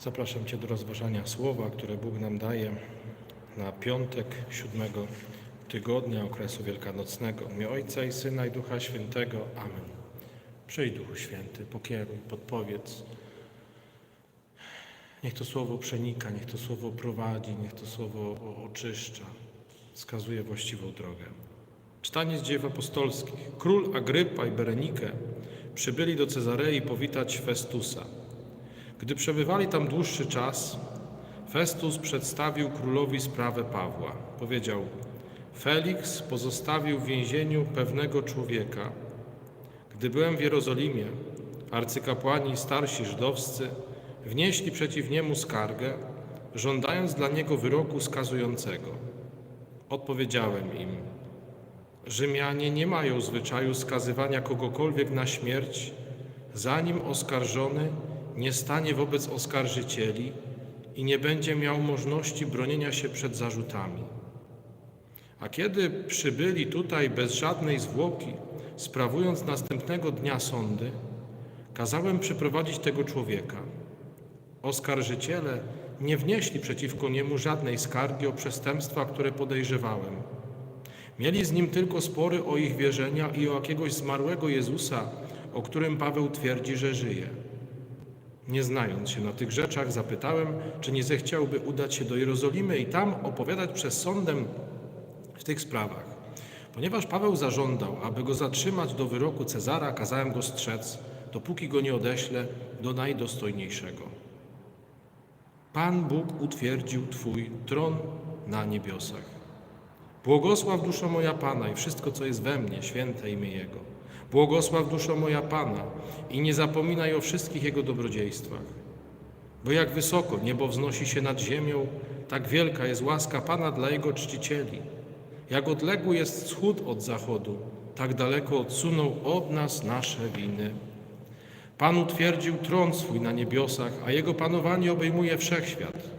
Zapraszam Cię do rozważania słowa, które Bóg nam daje na piątek siódmego tygodnia okresu wielkanocnego. Imię Ojca i Syna i Ducha Świętego. Amen. Przyjdź Duchu Święty, pokieruj, podpowiedz. Niech to słowo przenika, niech to słowo prowadzi, niech to słowo oczyszcza, wskazuje właściwą drogę. Czytanie z dzieł apostolskich. Król Agrypa i Berenike przybyli do Cezarei powitać Festusa. Gdy przebywali tam dłuższy czas, Festus przedstawił królowi sprawę Pawła. Powiedział: Felix pozostawił w więzieniu pewnego człowieka. Gdy byłem w Jerozolimie, arcykapłani i starsi żydowscy wnieśli przeciw niemu skargę, żądając dla niego wyroku skazującego. Odpowiedziałem im: Rzymianie nie mają zwyczaju skazywania kogokolwiek na śmierć, zanim oskarżony nie stanie wobec oskarżycieli i nie będzie miał możliwości bronienia się przed zarzutami. A kiedy przybyli tutaj bez żadnej zwłoki, sprawując następnego dnia sądy, kazałem przyprowadzić tego człowieka. Oskarżyciele nie wnieśli przeciwko niemu żadnej skargi o przestępstwa, które podejrzewałem. Mieli z nim tylko spory o ich wierzenia i o jakiegoś zmarłego Jezusa, o którym Paweł twierdzi, że żyje. Nie znając się na tych rzeczach, zapytałem, czy nie zechciałby udać się do Jerozolimy i tam opowiadać przed sądem w tych sprawach. Ponieważ Paweł zażądał, aby go zatrzymać do wyroku Cezara, kazałem go strzec, dopóki go nie odeślę do najdostojniejszego. Pan Bóg utwierdził Twój tron na niebiosach. Błogosław duszo moja Pana i wszystko, co jest we mnie, święte imię Jego. Błogosław duszo moja Pana i nie zapominaj o wszystkich Jego dobrodziejstwach. Bo jak wysoko niebo wznosi się nad ziemią, tak wielka jest łaska Pana dla Jego czcicieli. Jak odległy jest wschód od zachodu, tak daleko odsunął od nas nasze winy. Pan utwierdził tron swój na niebiosach, a Jego panowanie obejmuje wszechświat.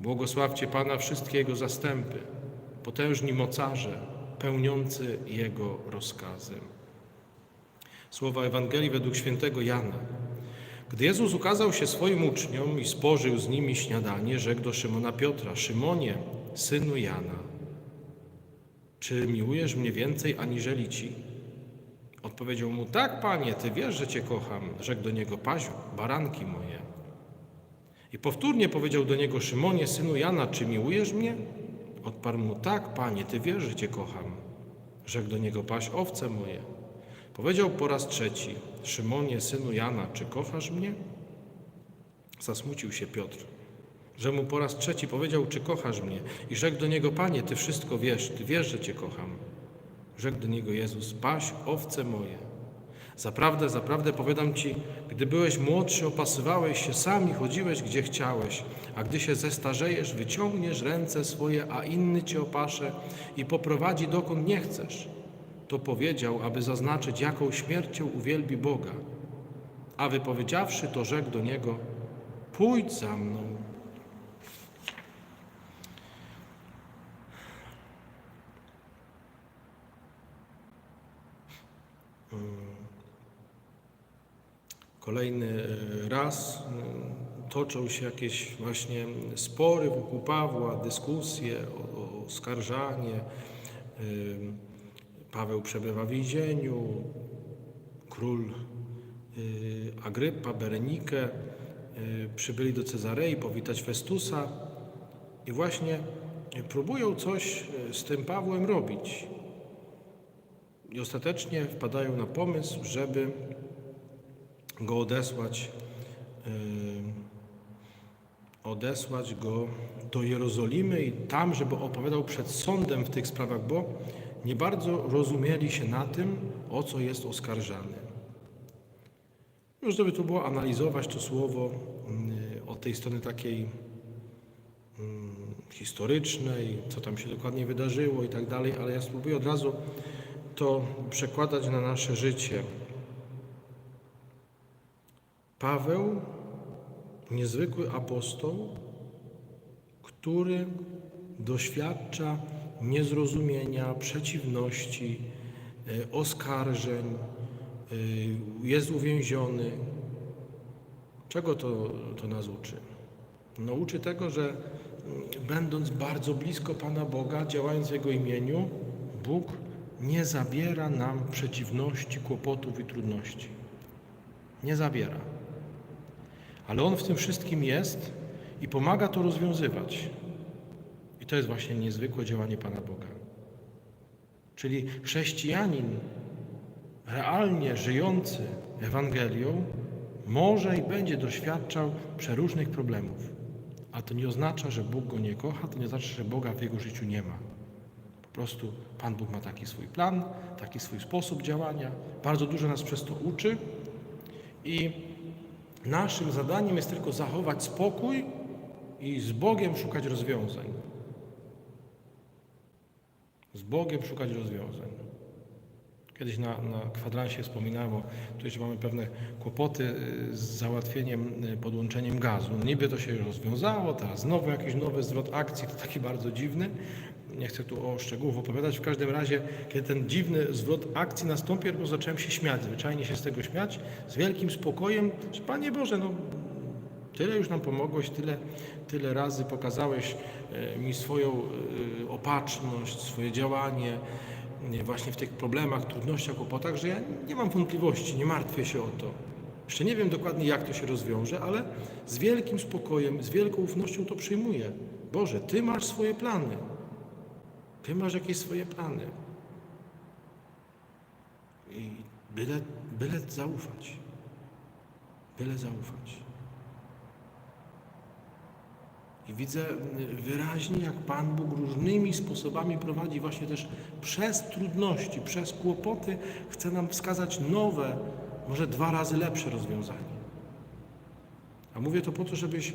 Błogosławcie Pana wszystkie Jego zastępy, potężni mocarze, pełniący Jego rozkazy. Słowa Ewangelii według świętego Jana. Gdy Jezus ukazał się swoim uczniom i spożył z nimi śniadanie, rzekł do Szymona Piotra: Szymonie, synu Jana, czy miłujesz mnie więcej aniżeli ci? Odpowiedział mu: Tak, panie, ty wiesz, że cię kocham. Rzekł do niego: Paziu, baranki moje. I powtórnie powiedział do niego: Szymonie, synu Jana, czy miłujesz mnie? Odparł mu: Tak, panie, ty wiesz, że cię kocham. Rzekł do niego: Paś owce moje. Powiedział po raz trzeci: Szymonie, synu Jana, czy kochasz mnie? Zasmucił się Piotr, że mu po raz trzeci powiedział: Czy kochasz mnie? I rzekł do niego: Panie, ty wszystko wiesz, ty wiesz, że cię kocham. Rzekł do niego Jezus: Paś owce moje. Zaprawdę, zaprawdę powiadam ci, gdy byłeś młodszy, opasywałeś się sam i chodziłeś gdzie chciałeś, a gdy się zestarzejesz, wyciągniesz ręce swoje, a inny cię opasze i poprowadzi dokąd nie chcesz. To powiedział, aby zaznaczyć, jaką śmiercią uwielbi Boga. A wypowiedziawszy to, rzekł do niego: Pójdź za mną. Kolejny e, raz e, toczą się jakieś właśnie spory wokół Pawła, dyskusje, oskarżanie. E, Paweł przebywa w więzieniu, król e, Agrypa, Berenike e, przybyli do Cezarei powitać Festusa i właśnie próbują coś e, z tym Pawłem robić. I ostatecznie wpadają na pomysł, żeby go odesłać, y, odesłać go do Jerozolimy i tam, żeby opowiadał przed sądem w tych sprawach, bo nie bardzo rozumieli się na tym, o co jest oskarżany. Już żeby tu było analizować to słowo y, od tej strony takiej mm, historycznej, co tam się dokładnie wydarzyło i tak dalej, ale ja spróbuję od razu to przekładać na nasze życie. Paweł, niezwykły apostoł, który doświadcza niezrozumienia, przeciwności, e, oskarżeń, e, jest uwięziony, Czego to, to nas uczy? No uczy tego, że mm, będąc bardzo blisko Pana Boga, działając w Jego imieniu, Bóg nie zabiera nam przeciwności, kłopotów i trudności. Nie zabiera. Ale On w tym wszystkim jest i pomaga to rozwiązywać. To jest właśnie niezwykłe działanie Pana Boga. Czyli chrześcijanin realnie żyjący Ewangelią może i będzie doświadczał przeróżnych problemów. A to nie oznacza, że Bóg go nie kocha, to nie oznacza, że Boga w jego życiu nie ma. Po prostu Pan Bóg ma taki swój plan, taki swój sposób działania. Bardzo dużo nas przez to uczy i naszym zadaniem jest tylko zachować spokój i z Bogiem szukać rozwiązań. Z Bogiem szukać rozwiązań. Kiedyś na, na kwadransie wspominałem, o, tu jeszcze mamy pewne kłopoty y, z załatwieniem, y, podłączeniem gazu. No niby to się już rozwiązało, teraz znowu jakiś nowy zwrot akcji, to taki bardzo dziwny. Nie chcę tu o szczegółach opowiadać. W każdym razie, kiedy ten dziwny zwrot akcji nastąpił, zacząłem się śmiać, zwyczajnie się z tego śmiać, z wielkim spokojem, że Panie Boże, no Tyle już nam pomogłeś, tyle, tyle razy pokazałeś e, mi swoją e, opatrzność, swoje działanie e, właśnie w tych problemach, trudnościach, kłopotach, że ja nie mam wątpliwości, nie martwię się o to. Jeszcze nie wiem dokładnie, jak to się rozwiąże, ale z wielkim spokojem, z wielką ufnością to przyjmuję. Boże, Ty masz swoje plany. Ty masz jakieś swoje plany. I byle, byle zaufać. Byle zaufać. I widzę wyraźnie, jak Pan Bóg różnymi sposobami prowadzi właśnie też przez trudności, przez kłopoty, chce nam wskazać nowe, może dwa razy lepsze rozwiązanie. A mówię to po to, żebyś,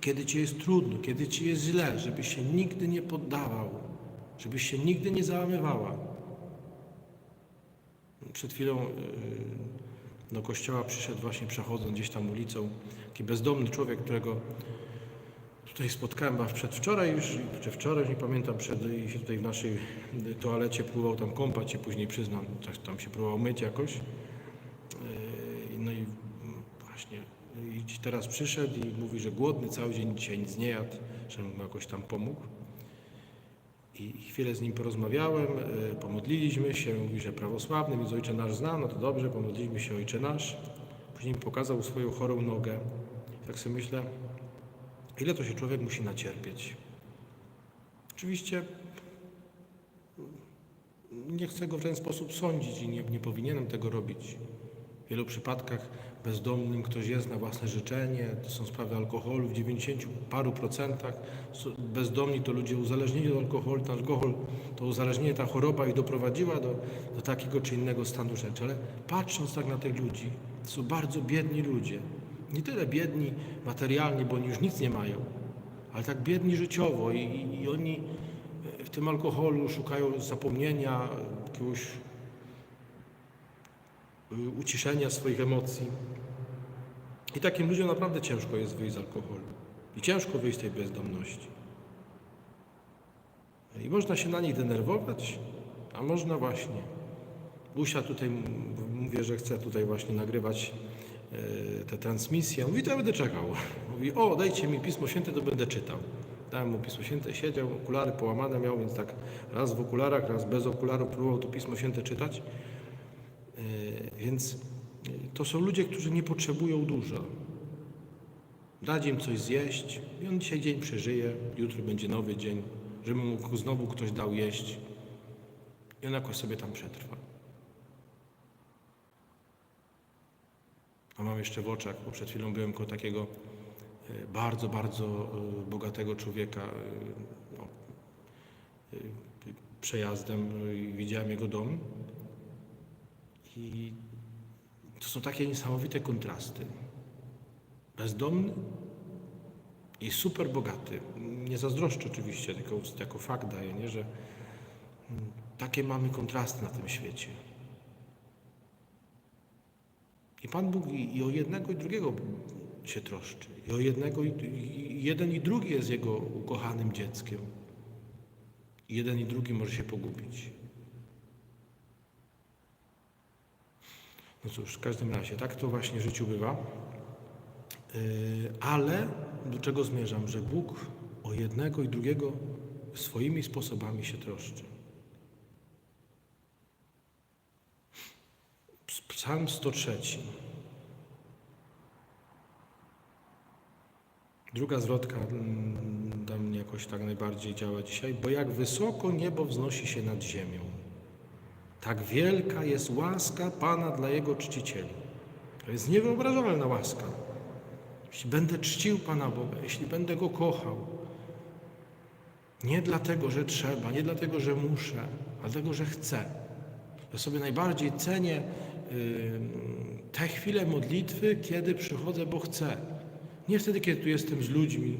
kiedy Ci jest trudno, kiedy Ci jest źle, żebyś się nigdy nie poddawał, żebyś się nigdy nie załamywała. Przed chwilą yy, do kościoła przyszedł właśnie przechodząc gdzieś tam ulicą taki bezdomny człowiek, którego Tutaj spotkałem was przedwczoraj już, czy wczoraj, nie pamiętam, przed, się tutaj w naszej toalecie próbował tam kąpać i później przyznam, coś tam się próbował myć jakoś. Yy, No i właśnie i teraz przyszedł i mówi, że głodny cały dzień dzisiaj nic nie jadł, żebym mu jakoś tam pomógł. I chwilę z nim porozmawiałem, yy, pomodliliśmy się, mówi, że prawosławny, więc Ojcze Nasz zna, no to dobrze, pomodliliśmy się Ojcze Nasz. Później pokazał swoją chorą nogę. Tak sobie myślę, Ile to się człowiek musi nacierpieć? Oczywiście nie chcę go w ten sposób sądzić i nie, nie powinienem tego robić. W wielu przypadkach bezdomnym ktoś jest na własne życzenie, to są sprawy alkoholu, w 90 paru procentach bezdomni to ludzie uzależnieni od alkoholu, ten alkohol, to uzależnienie, ta choroba ich doprowadziła do, do takiego czy innego stanu rzeczy. Ale patrząc tak na tych ludzi, to są bardzo biedni ludzie, nie tyle biedni materialnie, bo oni już nic nie mają, ale tak biedni życiowo i, i, i oni w tym alkoholu szukają zapomnienia, jakiegoś y, uciszenia swoich emocji. I takim ludziom naprawdę ciężko jest wyjść z alkoholu. I ciężko wyjść z tej bezdomności. I można się na nich denerwować, a można właśnie. Usia tutaj, mówię, że chce tutaj właśnie nagrywać E, te transmisje. Mówi, to ja będę czekał. Mówi, o, dajcie mi Pismo Święte, to będę czytał. Dałem mu Pismo Święte, siedział, okulary połamane miał, więc tak raz w okularach, raz bez okularów próbował to Pismo Święte czytać. E, więc e, to są ludzie, którzy nie potrzebują dużo. Dać im coś zjeść i on dzisiaj dzień przeżyje, jutro będzie nowy dzień, żeby mu znowu ktoś dał jeść i on jakoś sobie tam przetrwa. A mam jeszcze w oczach, bo przed chwilą byłem koło takiego e, bardzo, bardzo e, bogatego człowieka e, no, przejazdem i widziałem jego dom. I to są takie niesamowite kontrasty. Bezdomny i super bogaty. Nie zazdroszczę oczywiście, tylko jako fakt daję, nie, że mm, takie mamy kontrasty na tym świecie. I Pan Bóg i, i o jednego i drugiego się troszczy. I o jednego i, i jeden i drugi jest Jego ukochanym dzieckiem. I jeden i drugi może się pogubić. No cóż, w każdym razie, tak to właśnie w życiu bywa. ale do czego zmierzam? Że Bóg o jednego i drugiego swoimi sposobami się troszczy. Psalm 103. Druga zwrotka mm, dla mnie jakoś tak najbardziej działa dzisiaj. Bo jak wysoko niebo wznosi się nad ziemią, tak wielka jest łaska Pana dla Jego czcicieli. To jest niewyobrażalna łaska. Jeśli będę czcił Pana Boga, jeśli będę Go kochał, nie dlatego, że trzeba, nie dlatego, że muszę, ale dlatego, że chcę. Ja sobie najbardziej cenię te chwile modlitwy, kiedy przychodzę, bo chcę. Nie wtedy, kiedy tu jestem z ludźmi,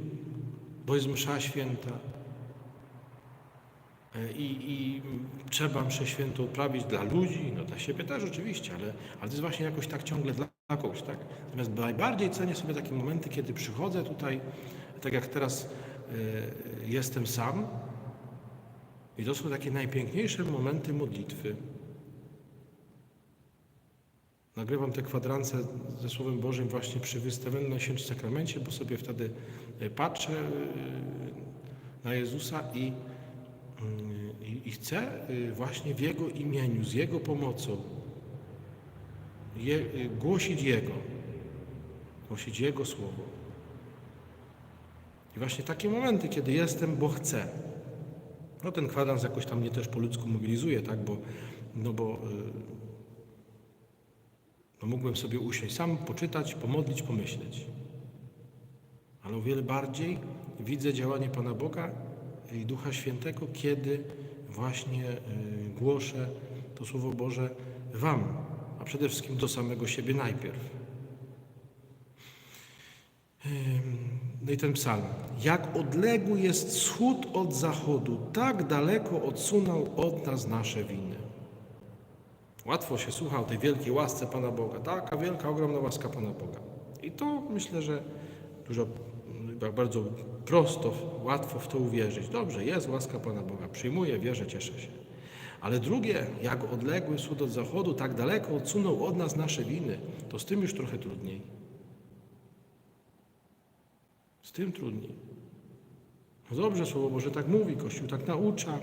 bo jest msza święta y, i, i trzeba mszę świętą odprawić dla ludzi, no dla siebie też oczywiście, ale, ale to jest właśnie jakoś tak ciągle dla kogoś, tak? Natomiast najbardziej cenię sobie takie momenty, kiedy przychodzę tutaj, tak jak teraz y, jestem sam i to są takie najpiękniejsze momenty modlitwy. Nagrywam te kwadranse ze Słowem Bożym właśnie przy wystawionym na Sakramencie, bo sobie wtedy y, patrzę y, na Jezusa i, y, i, i chcę y, właśnie w Jego imieniu, z Jego pomocą je, głosić Jego, głosić Jego Słowo. I właśnie takie momenty, kiedy jestem, bo chcę. No ten kwadrans jakoś tam mnie też po ludzku mobilizuje, tak, bo, no bo mógłbym sobie usiąść sam, poczytać, pomodlić, pomyśleć. Ale o wiele bardziej widzę działanie Pana Boga i Ducha Świętego, kiedy właśnie y, głoszę to Słowo Boże Wam, a przede wszystkim do samego siebie najpierw. No i ten psalm. Jak odległy jest wschód od zachodu, tak daleko odsunął od nas nasze winy. Łatwo się słucha o tej wielkiej łasce Pana Boga. Taka wielka, ogromna łaska Pana Boga. I to myślę, że dużo, mm, bardzo prosto, łatwo w to uwierzyć. Dobrze, jest łaska Pana Boga. Przyjmuję, wierzę, cieszę się. Ale drugie, jak odległy wschód od zachodu, tak daleko odsunął od nas nasze winy, to z tym już trochę trudniej. Z tym trudniej. No dobrze, Słowo Boże tak mówi, Kościół tak naucza,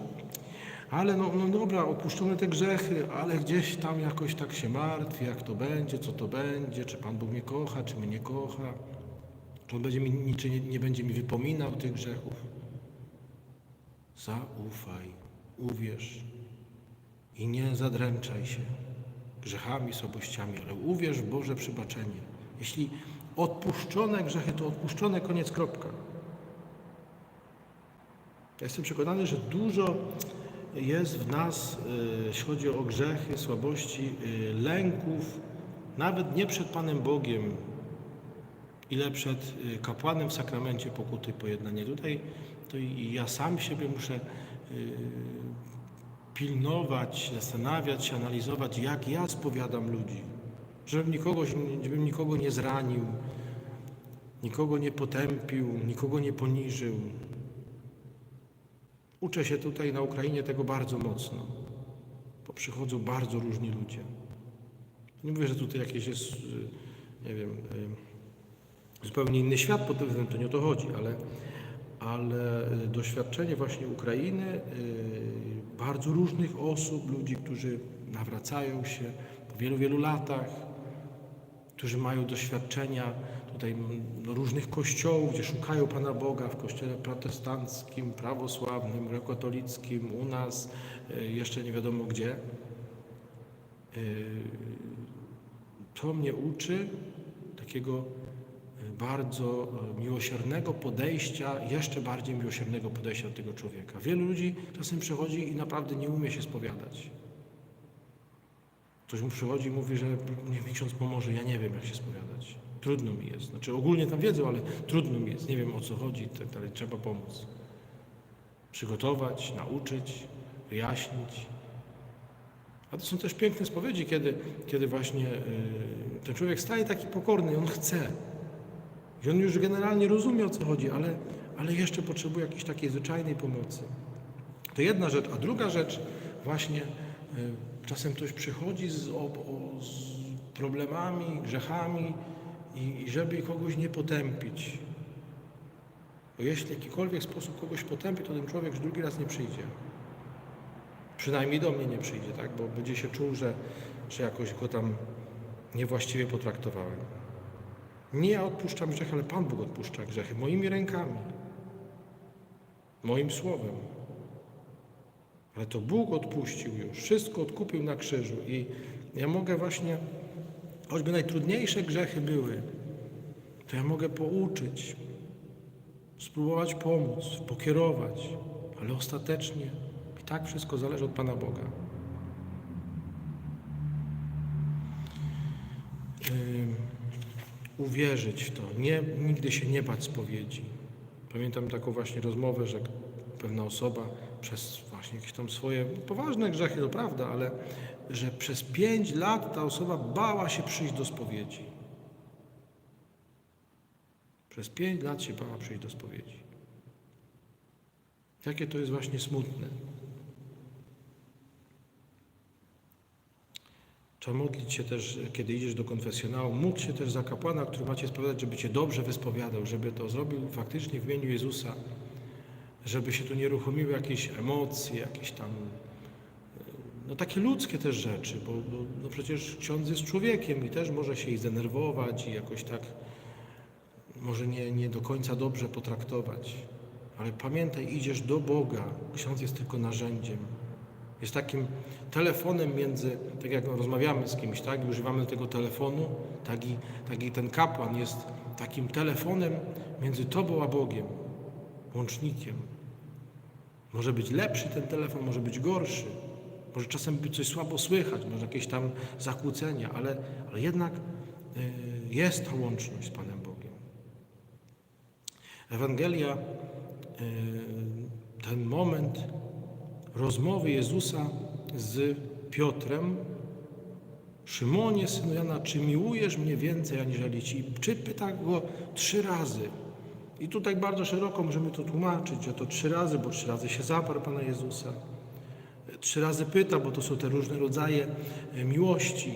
ale no, no dobra, opuszczone te grzechy, ale gdzieś tam jakoś tak się martwię, jak to będzie, co to będzie, czy Pan Bóg mnie kocha, czy mnie nie kocha, czy On będzie mi, czy nie, nie będzie mi wypominał tych grzechów. Zaufaj, uwierz i nie zadręczaj się grzechami, słabościami, ale uwierz w Boże przebaczenie. Jeśli odpuszczone grzechy, to odpuszczone, koniec, kropka. Ja jestem przekonany, że dużo jest w nas, y, jeśli chodzi o grzechy, słabości, y, lęków, nawet nie przed Panem Bogiem, ile przed y, kapłanem w sakramencie pokuty pojednania. Tutaj to i ja sam siebie muszę pilnować, zastanawiać się, analizować, jak ja spowiadam ludzi, żebym nikogo, żebym nikogo nie zranił, nikogo nie potępił, nikogo nie poniżył. Uczę się tutaj na Ukrainie tego bardzo mocno, bo przychodzą bardzo różni ludzie. Nie mówię, że tutaj jakieś jest, y, nie wiem, y, zupełnie inny świat pod tym względem, to nie o to chodzi, ale, ale y, doświadczenie właśnie Ukrainy, bardzo różnych osób, ludzi, którzy nawracają się po wielu, wielu latach, którzy mają doświadczenia tutaj no, różnych kościołów, gdzie szukają Pana Boga, w kościele protestanckim, prawosławnym, grekokatolickim, u nas, y, jeszcze nie wiadomo gdzie. Y, To mnie uczy takiego y, bardzo miłosiernego podejścia, jeszcze bardziej miłosiernego podejścia do tego człowieka. Wielu ludzi czasem przychodzi i naprawdę nie umie się spowiadać. Ktoś mu przychodzi i mówi, że niech ksiądz pomoże, ja nie wiem jak się spowiadać. Trudno mi jest. Znaczy ogólnie tam wiedzą, ale trudno mi jest, nie wiem o co chodzi i tak dalej. Trzeba pomóc. Przygotować, nauczyć, wyjaśnić. A to są też piękne spowiedzi, kiedy, kiedy właśnie y, ten człowiek staje taki pokorny, on chce. I on już generalnie rozumie o co chodzi, ale, ale jeszcze potrzebuje jakiejś takiej zwyczajnej pomocy. To jedna rzecz, a druga rzecz właśnie y, czasem ktoś przychodzi z, o, o, z problemami, grzechami i, i żeby kogoś nie potępić. Bo jeśli w jakikolwiek sposób kogoś potępi, to ten człowiek już drugi raz nie przyjdzie. Przynajmniej do mnie nie przyjdzie, tak? Bo będzie się czuł, że, że jakoś go tam niewłaściwie potraktowałem. Nie ja odpuszczam grzechy, ale Pan Bóg odpuszcza grzechy moimi rękami, moim słowem. Ale to Bóg odpuścił już, wszystko odkupił na krzyżu i ja mogę właśnie, choćby najtrudniejsze grzechy były, to ja mogę pouczyć, spróbować pomóc, pokierować, ale ostatecznie i tak wszystko zależy od Pana Boga. Uwierzyć w to, nie, nigdy się nie bać spowiedzi. Pamiętam taką właśnie rozmowę, że pewna osoba przez właśnie jakieś tam swoje poważne grzechy, to prawda, ale że przez pięć lat ta osoba bała się przyjść do spowiedzi. Przez pięć lat się bała przyjść do spowiedzi. Jakie to jest właśnie smutne. Trzeba modlić się też, kiedy idziesz do konfesjonału, módl się też za kapłana, który macie spowiadać, żeby cię dobrze wyspowiadał, żeby to zrobił faktycznie w imieniu Jezusa, żeby się tu nie ruchomiły jakieś emocje, jakieś tam, no takie ludzkie też rzeczy, bo, bo no przecież ksiądz jest człowiekiem i też może się i zdenerwować i jakoś tak może nie, nie do końca dobrze potraktować. Ale pamiętaj, idziesz do Boga. Ksiądz jest tylko narzędziem. Jest takim telefonem między, tak jak rozmawiamy z kimś, tak, i używamy tego telefonu, tak i, tak i ten kapłan jest takim telefonem między Tobą a Bogiem, łącznikiem. Może być lepszy ten telefon, może być gorszy, może czasem być coś słabo słychać, może jakieś tam zakłócenia, ale, ale jednak y, jest ta łączność z Panem Bogiem. Ewangelia, y, ten moment rozmowy Jezusa z Piotrem, Szymonie, synu Jana, czy miłujesz mnie więcej aniżeli ci? Czy pyta go trzy razy. I tutaj bardzo szeroko możemy to tłumaczyć, że to trzy razy, bo trzy razy się zaparł Pana Jezusa. Trzy razy pyta, bo to są te różne rodzaje e, miłości.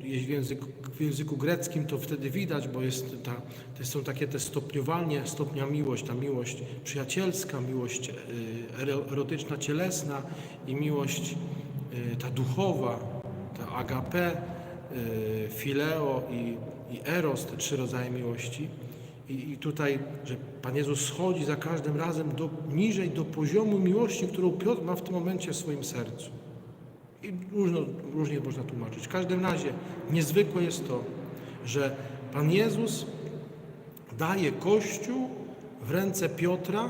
W języku, w języku greckim to wtedy widać, bo jest ta, to są takie te stopniowalnie, stopnia miłość, ta miłość przyjacielska, miłość e, erotyczna, cielesna i miłość e, ta duchowa, ta agape, fileo i, i eros, te trzy rodzaje miłości. I, I tutaj, że Pan Jezus schodzi za każdym razem do, niżej do poziomu miłości, którą Piotr ma w tym momencie w swoim sercu. I różno, różnie można tłumaczyć. W każdym razie niezwykłe jest to, że Pan Jezus daje Kościół w ręce Piotra,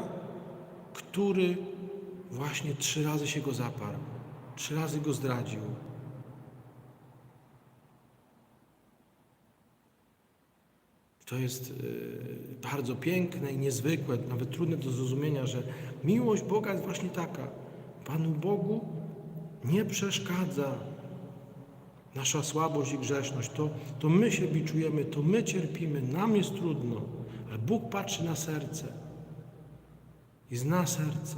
który właśnie trzy razy się go zaparł, trzy razy go zdradził. To jest y, bardzo piękne i niezwykłe, nawet trudne do zrozumienia, że miłość Boga jest właśnie taka. Panu Bogu nie przeszkadza nasza słabość i grzeszność. To, to my się biczujemy, to my cierpimy, nam jest trudno, ale Bóg patrzy na serce i zna serce.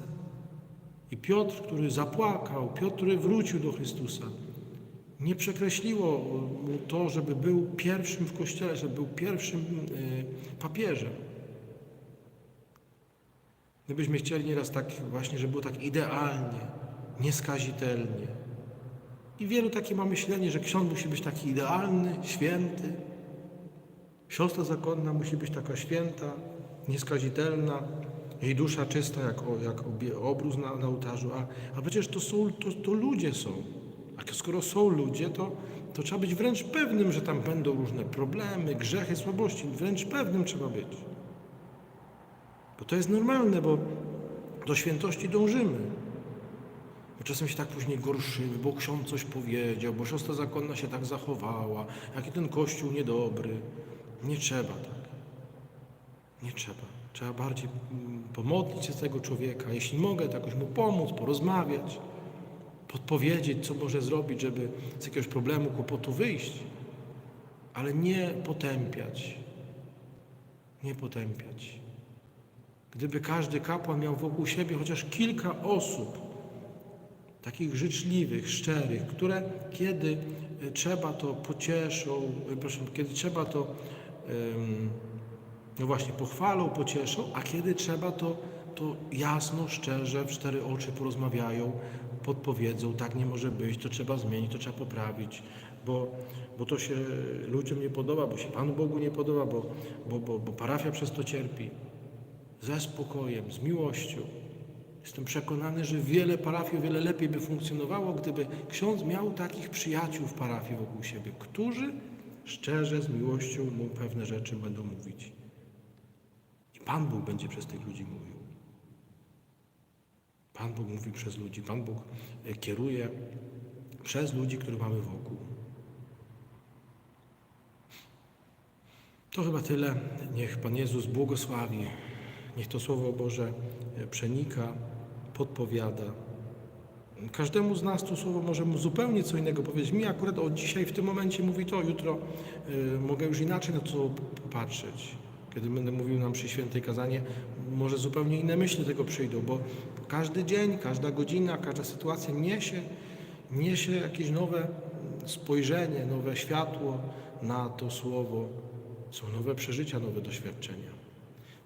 I Piotr, który zapłakał, Piotr, który wrócił do Chrystusa, nie przekreśliło mu to, żeby był pierwszym w kościele, żeby był pierwszym y, papieżem. Gdybyśmy chcieli nieraz tak właśnie, żeby było tak idealnie, nieskazitelnie. I wielu takie ma myślenie, że ksiądz musi być taki idealny, święty. Siostra zakonna musi być taka święta, nieskazitelna, jej dusza czysta jak, jak na, na ołtarzu. A, a przecież to, są, to, to ludzie są. A skoro są ludzie, to, to trzeba być wręcz pewnym, że tam będą różne problemy, grzechy, słabości. Wręcz pewnym trzeba być. Bo to jest normalne, bo do świętości dążymy. Bo czasem się tak później gorszymy, bo ksiądz coś powiedział, bo siostra zakonna się tak zachowała, jaki ten kościół niedobry. Nie trzeba tak. Nie trzeba. Trzeba bardziej mm, pomodlić się z tego człowieka. Jeśli mogę, to jakoś mu pomóc, porozmawiać, podpowiedzieć, co może zrobić, żeby z jakiegoś problemu, kłopotu wyjść. Ale nie potępiać. Nie potępiać. Gdyby każdy kapłan miał wokół siebie chociaż kilka osób, takich życzliwych, szczerych, które kiedy e, trzeba to pocieszą, e, proszę, kiedy trzeba to no właśnie, pochwalą, pocieszą, a kiedy trzeba, to, to jasno, szczerze, w cztery oczy porozmawiają, podpowiedzą, tak nie może być, to trzeba zmienić, to trzeba poprawić, bo, bo to się ludziom nie podoba, bo się Panu Bogu nie podoba, bo, bo, bo, bo parafia przez to cierpi. Ze spokojem, z miłością. Jestem przekonany, że wiele parafii o wiele lepiej by funkcjonowało, gdyby ksiądz miał takich przyjaciół w parafii wokół siebie, którzy szczerze, z miłością mu pewne rzeczy będą mówić. I Pan Bóg będzie przez tych ludzi mówił. Pan Bóg mówi przez ludzi, Pan Bóg e, kieruje przez ludzi, których mamy wokół. To chyba tyle. Niech Pan Jezus błogosławi. Niech to Słowo Boże e, przenika, podpowiada. Każdemu z nas to słowo może mu zupełnie co innego powiedzieć. Mi akurat o dzisiaj w tym momencie mówi to, jutro y, mogę już inaczej na to popatrzeć. Kiedy będę mówił nam przy świętej kazanie, może zupełnie inne myśli tego przyjdą, bo każdy dzień, każda godzina, każda sytuacja niesie, niesie jakieś nowe spojrzenie, nowe światło na to słowo. Są nowe przeżycia, nowe doświadczenia.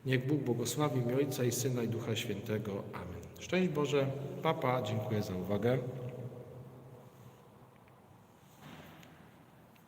Niech Bóg błogosławi mi Ojca i Syna i Ducha Świętego. Amen. Szczęść Boże. Papa, dziękuję za uwagę.